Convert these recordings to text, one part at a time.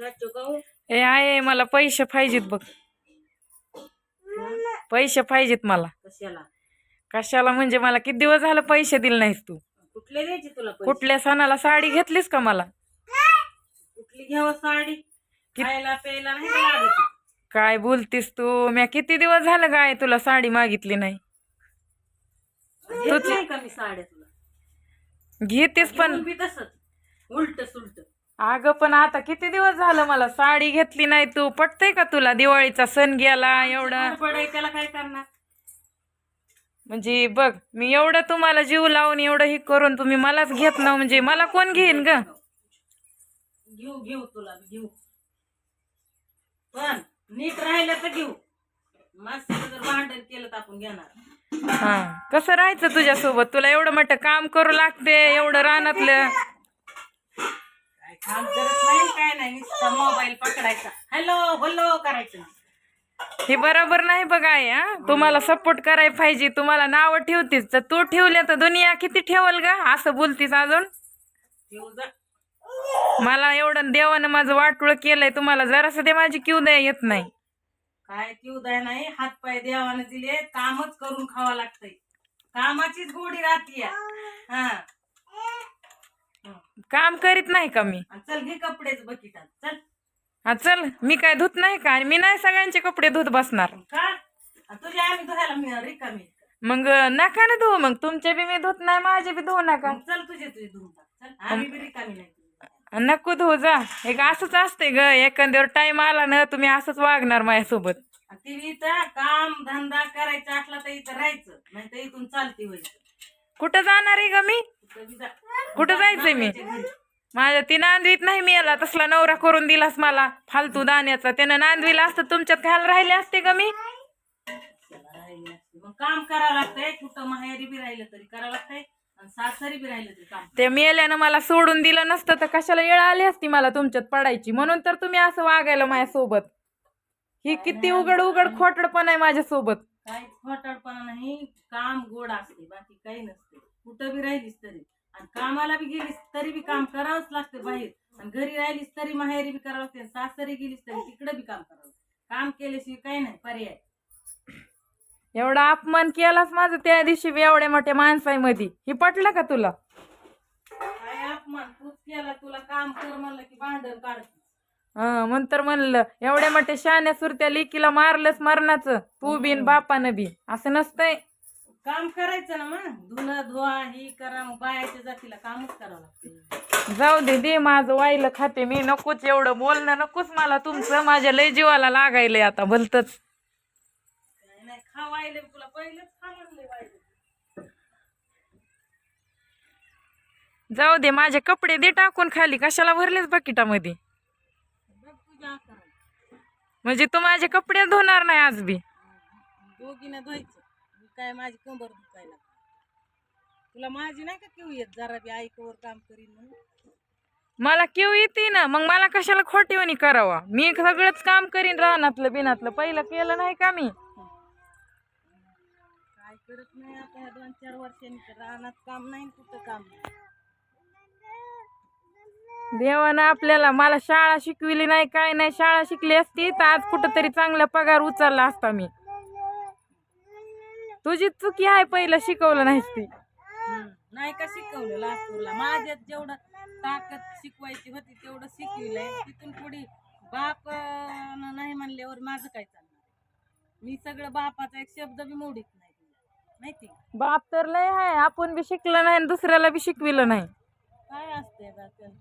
ए आहे मला पैसे पाहिजेत बघ. पैसे पाहिजेत मला. कशाला? कशाला म्हणजे मला किती दिवस झालं पैसे दिले नाहीस तू? कुठले द्यायचे तुला? कुठल्या सणाला साडी घेतलीस का मला? कुठली घ्यावं साडी? खायला प्यायला नाही का लागत? काय बोलतीस तू? मी किती दिवस झालं काय तुला साडी मागितली नाही? घेत नाही का मी साड्या तुला? घेतेस पण तसंच. उलट सुलट. अगं पण आता किती दिवस झालं मला साडी घेतली नाही तू? पटतंय का तुला? दिवाळीचा सण गेला एवढं. त्याला काय करणार? म्हणजे बघ मी एवढं तुम्हाला जीव लावून एवढं हे करून तुम्ही मलाच घेत ना म्हणजे मला कोण घेईन ग? घेऊ घेऊ तुला घेऊ. पण नीट राहिलं तर घेऊ. मस्त जर भांडण केलं तर आपण घेणार. हा कसं राहायचं तुझ्यासोबत? तुला एवढं मोठं काम करू लागते एवढं रानातलं. काय नाही काय नाही नुसता मोबाईल पकडायचा. हॅलो हॅलो करायचं. हे बरोबर नाही बघा हा? तुम्हाला सपोर्ट करायला पाहिजे तुम्हाला नावं ठेवतीस तर तू ठेवले तर दुनिया किती ठेवल ग? असं बोलतीस अजून? जा. मला एवढं देवानं माझं वाटोळ केलंय तुम्हाला जरासं ते माझी क्यू द्या येत नाही. काय ती उदय नाही हात पाय देवाने दिले कामच करून खावा लागतंय. कामाचीच गोडी राहतीय. हं. काम करीत नाही का मी? आणि चल घे कपडेच बकिटात. चल. हा चल. मी काय धुत नाही का? आणि मी नाही सगळ्यांचे कपडे धुत बसणार. का? आणि तुझ्या आम्ही धुवायला मी? रिकामी मग नका ना धुवू. मग तुमचे बी मी धुत नाही माझे बी धुवू नका. मग चल तुझे तुझे धुवून टाक. चल. आम्ही बी रिकामी नाही तुझी. नको धुवू जा. एक असंच असते ग. एखाद्यावर टाइम आला ना तुम्ही असंच वागणार माझ्यासोबत. आणि ती इथं काम धंदा करायचा असला तर इथं राहायचं. नाही तर इथून चालती व्हायचं. कुठं जाणार आहे ग मी? कुठं जायचंय मी. माझ्या ती नांदवीत नाही मी याला तसला नवरा करून दिलास मला. फालतू दाण्याचा. त्यानं नांदवीला असतं तुमच्यात खायला राहिले असते का मी. मग काम करावं लागतंय. कुठं माहेरी बी राहिलं तरी करावं लागतंय. आणि सासरी बी राहिलं तरी काम ते मेल्यानं मला सोडून दिलं नसतं तर कशाला वेळ आली असती मला तुमच्यात पडायची? म्हणून तर तुम्ही असं वागायला माझ्यासोबत. ही किती उघड उघड खोटडपण आहे माझ्यासोबत. काहीच खोटाडपणा नाही. काम गोड असते. बाकी काही नसते. कुठं बी राहिलीस तरी. आणि कामाला बी गेलीस तरी बी काम करावंच लागते बाहेर. आणि घरी राहिलीस तरी माहेरी बी करावं लागते सासरी गेलीस तरी तिकडे बी काम करावं काम केल्याशिवाय काही नाही पर्याय. एवढा अपमान केलास माझं त्या दिवशी बी एवढ्या मोठ्या माणसामध्ये. ही पटलं का तुला? काय अपमान? तूच केला तुला काम कर म्हणलं की भांडण काढते हं म्हणतर म्हणलं एवढ्या मोठ्या शान्या सुरत्या लेकीला मारलंच मरणाचं तू बिन बापानं बी. असं नसतंय. काम करायचं ना मग. धुणं धुवा ही करा मग. बायाच्या जातीला कामच करावं लागते. जाऊ दे दे माझं वाईलं खाते मी. नकोच एवढं बोलणं नकोच मला तुमचं. माझ्या लय जीवाला लागायलंय आता भलतच. काय नाही खा तुला पहिलेच खा म्हणले जाऊ दे माझे कपडे दे टाकून खाली. कशाला भरलेच बकिटामध्ये? बघ तुझ्या आकारात. म्हणजे तू माझे कपडे धुणार नाही आज बी. दोघीनं धुवायचं. काय माझी कंबर दुखायला तुला माझी नाही का किव येत? जरा बी ऐकवर काम करीन म्हणून. मला केव येते ना मग मला कशाला खोटीवणी करावा? मी सगळंच काम करीन रानातलं बिनातलं. पहिलं केलं नाही का मी? काय करत नाही आता ह्या दोन चार वर्षांनी तर रानात काम नाही कुठं काम नाही. देवानं आपल्याला मला शाळा शिकविली नाही काय नाही शाळा शिकली असती तर आज कुठंतरी चांगला पगार उचलला असता मी. तुझी चुकी आहे पहिलं शिकवलं नाहीस ती. नाही का शिकवलं लातूरला माझ्यात जेवढं ताकद शिकवायची होती तेवढं शिकविलंय तिथून पुढे बाप नाही म्हणल्यावर माझं काय चालणार मी सगळं बापाचा एक शब्द बी मोडीत नाही माहिती? बाप तर लय आहे आपण बी शिकलं नाही आणि दुसऱ्याला बी शिकविलं नाही काय असते बा त्यांचं?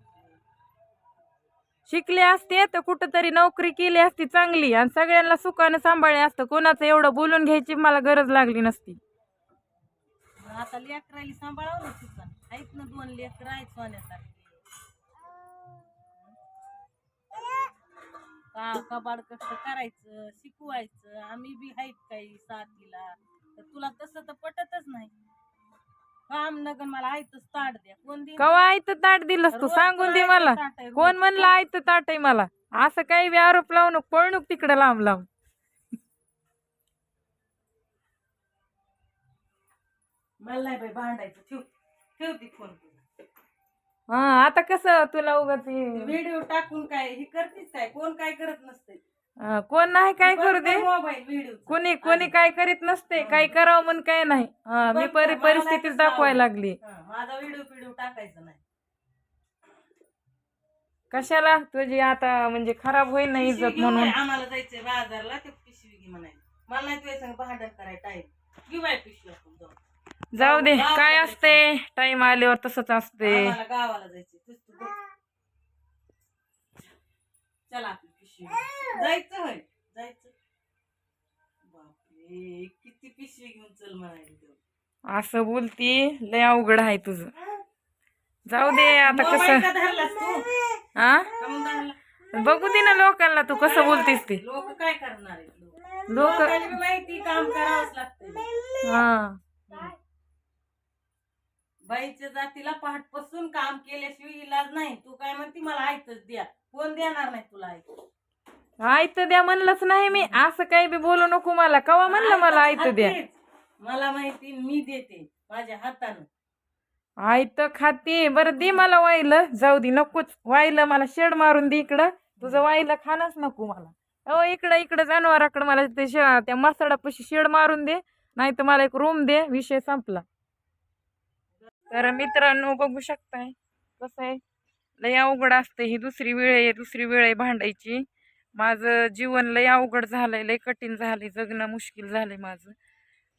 शिकले असते तर कुठंतरी नोकरी केली असती चांगली आणि सगळ्यांना सुखानं सांभाळले असतं. कोणाचं एवढं बोलून घ्यायची मला गरज लागली नसती. मग आता लेकराली सांभाळावं ना तुझा आहेत ना दोन लेकर आहेत सोन्यासारखे. का कबाड कसं करायचं शिकवायचं आम्ही बी आहेत काही साथीला. तर तुला तसं तर पटतच नाही. काम नगन मला आयतच ताट द्या. कोण दे कवा आयत ताट दिलंस तू? सांगून दे मला. कोण म्हणलं आयत ताट आहे मला? असं काही बी आरोप लावू नको. पळणूक तिकडे लांब लांब. मला नाही बाई भांडायचं. ठेव. ठेव ती फोन हा आता कसं तुला उगाच हे- व्हिडिओ टाकून काय हे करतेच काय? कोण काय करत नसते हा, कोण नाही काय करू दे. मोबाईल व्हिडिओ कोणी कोणी काय करीत नसते काय करावं म्हणून काय नाही. हा, मी परि परिस्थितीच दाखवायला लागली. माझा व्हिडिओ टाकायचा नाही. कशाला? तुझी आता म्हणजे खराब होईल ना पिशवी इज्जत घेऊन म्हणून. आम्हाला जायचंय बाजारला ते पिशवी घे म्हणायचं मला नाही तुझ्या संग भांडण करायला टाईम घेऊ पिशवी आपण जाऊ. जाऊ दे काय जायचं. असते? टाइम आल्यावर तसंच असते. आम्हाला गावाला जायचंय. तूच तू बघ. चला. आपली. जायचं होय. जायचं. बापरे किती पिशवी घेऊन चल म्हणायला असं बोलती लय अवघड आहे तुझं. जाऊ दे आता कसं हा? बघू दे ना लोकांना तू कसं बोलतीस ते. लोक काय करणार लोक माहिती काम करावंच लागतं हा. बाईच्या जातीला पहाटपासून काम केल्याशिवाय इलाज नाही. तू काय म्हणती मला ऐकच द्या. कोण देणार नाही तुला ऐक आयत द्या म्हणलंच नाही मी. असं काही बी बोलू नको मला. कवा म्हणलं मला आयत द्या? मला माहिती मी देते माझ्या हातानं. आयत खाते. बरं दे मला वाहिलं. जाऊ दे नकोच. वाहिलं मला शेड मारून दे इकडं. तुझं वाहिलं खाणच नको मला. अहो इकडं इकडं जनावराकडं मला ते शे त्या मसाडापाशी शेड मारून दे. नाही तर मला एक रूम दे. विषय संपला. तर मित्रांनो बघू शकताय. कसं आहे? लय अवघड असते ही दुसरी वेळ आहे. दुसरी वेळ आहे भांडायची. माझं जीवन लय अवघड झालंय लय कठीण झालंय जगणं मुश्किल झालंय माझं.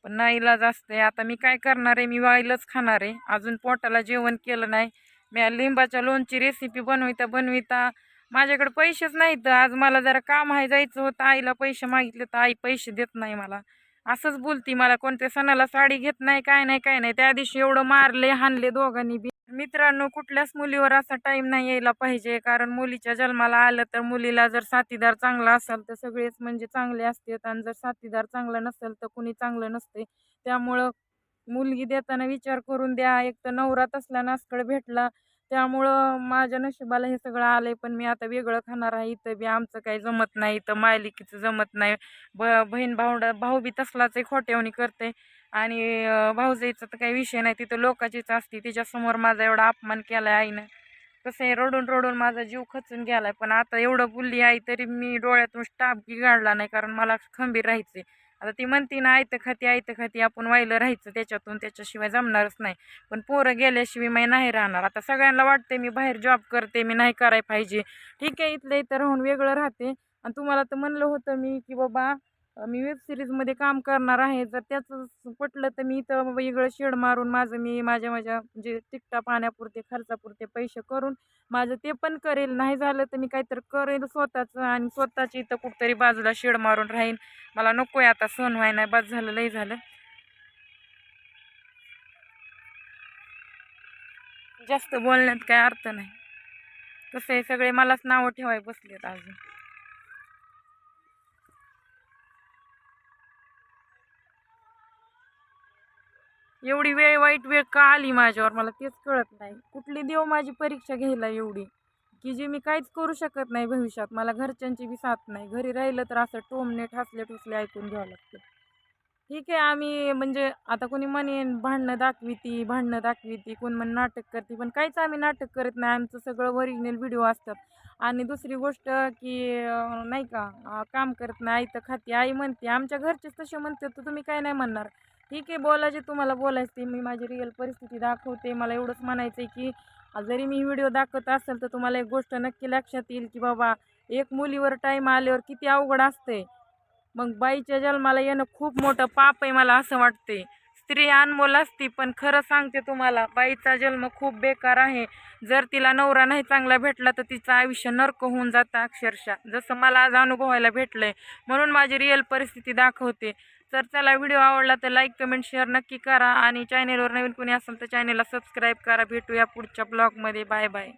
पण नाईलाज असते आता मी काय करणार आहे? मी वाईलच खाणार आहे. अजून पोटाला जेवण केलं नाही. मी लिंबाच्या लोणची रेसिपी बनविता बनविता माझ्याकडे पैसेच नाहीत. आज मला जरा काम आहे जायचं होतं. आईला पैसे मागितले तर आई पैसे देत नाही मला. असंच बोलती. मला कोणत्या सणाला साडी घेत नाही काय नाही काय नाही. त्या दिवशी एवढं मारले हाणले दोघांनी बी. मित्रांनो कुठल्याच मुलीवर असा टाईम नाही यायला पाहिजे. कारण मुलीच्या जन्माला आलं तर मुलीला जर साथीदार चांगला असेल तर सगळेच म्हणजे चांगले असतात. आणि जर साथीदार चांगला नसेल तर कुणी चांगलं नसते. त्यामुळं मुलगी देताना विचार करून द्या. एक तर नवरा तसला नासकड भेटला. त्यामुळं माझ्या नशिबाला हे सगळं आलं आहे पण मी आता वेगळं खाणार आहे. इथं बी आमचं काही जमत नाही इथं मायलिकीचं जमत नाही. ब बहीण भावंडा भाऊ बी तसलाच आहे खोट्यावणी करते आणि भाऊजाईचा तर काही विषय नाही तिथं लोकाचीच असते. तिच्यासमोर माझा एवढा अपमान केलाय आईनं. कसं आहे रडून रडून माझा जीव खचून गेला आहे पण आता एवढं बोलली आई तरी मी डोळ्यातून स्टाफ बिघाडला गाडला नाही कारण मला खंबीर राहायचे आता ती म्हणती ना आयतं खाती आयतं खाती आपण वाहिलं राहायचं त्याच्यातून त्याच्याशिवाय जमणारच नाही. पण पोरं गेल्याशिवाय मी नाही राहणार. आता सगळ्यांना वाटते मी बाहेर जॉब करते मी नाही करायला पाहिजे. ठीक आहे इथलं इथं राहून वेगळं राहते. आणि तुम्हाला तर म्हणलं होतं मी की बाबा मी वेब सिरीजमध्ये काम करणार आहे. जर त्याचं पटलं तर मी इथं वेगळं शेड मारून माझं मी माझ्या माझ्या म्हणजे तिकटा पाण्यापुरते खर्चापुरते पैसे करून माझं ते पण करेल. नाही झालं तर मी काहीतरी करेल स्वतःचं आणि स्वतःची इथं कुठतरी बाजूला शेड मारून राहीन. मला नको आहे आता सण व्हाय नाही बस झालं लई झालं. जास्त बोलण्यात काय अर्थ नाही. कसं आहे सगळे मलाच नावं ठेवाय बसलेत अजून. एवढी वेळ वाईट वेळ का आली माझ्यावर? मला तेच कळत नाही. कुठली देव माझी परीक्षा घ्यायला एवढी? की जे मी काहीच करू शकत नाही भविष्यात. मला घरच्यांची बी साथ नाही. घरी राहिलं तर असं टोमणे ठासले ठुसले ऐकून घ्यावं लागतं. ठीक आहे आम्ही म्हणजे आता कोणी म्हणेन भांडणं दाखवी ती भांडणं दाखवी ती कोण म्हण नाटक करते पण काहीच आम्ही नाटक करत नाही. आमचं सगळं ओरिजिनल व्हिडिओ असतात. आणि दुसरी गोष्ट की नाही का काम करत नाही आई तर खाते. आई म्हणते आमच्या घरचेच तसे म्हणतात तर तुम्ही काय नाही म्हणणार. ठीक आहे बोलायचे तुम्हाला बोलायचं ते. मी माझी रिअल परिस्थिती दाखवते. मला एवढंच म्हणायचं आहे की जरी मी व्हिडिओ दाखवत असेल तर तुम्हाला एक गोष्ट नक्की लक्षात येईल की बाबा एक मुलीवर टाईम आल्यावर किती अवघड असते मग बाईच्या जन्माला येणं खूप मोठं पाप आहे मला असं वाटते स्त्री अनमोल असती पण खरं सांगते तुम्हाला बाईचा जन्म खूप बेकार आहे. जर तिला नवरा नाही चांगला भेटला तर तिचं आयुष्य नरक होऊन जातं अक्षरशः. जसं मला आज अनुभवायला भेटलंय. म्हणून माझी रिअल परिस्थिती दाखवते. तर चला व्हिडिओ आवडला तर लाईक कमेंट शेअर नक्की करा. आणि चॅनेलवर नवीन कोणी असेल तर चॅनेलला सबस्क्राईब करा. भेटूया पुढच्या ब्लॉगमध्ये बाय बाय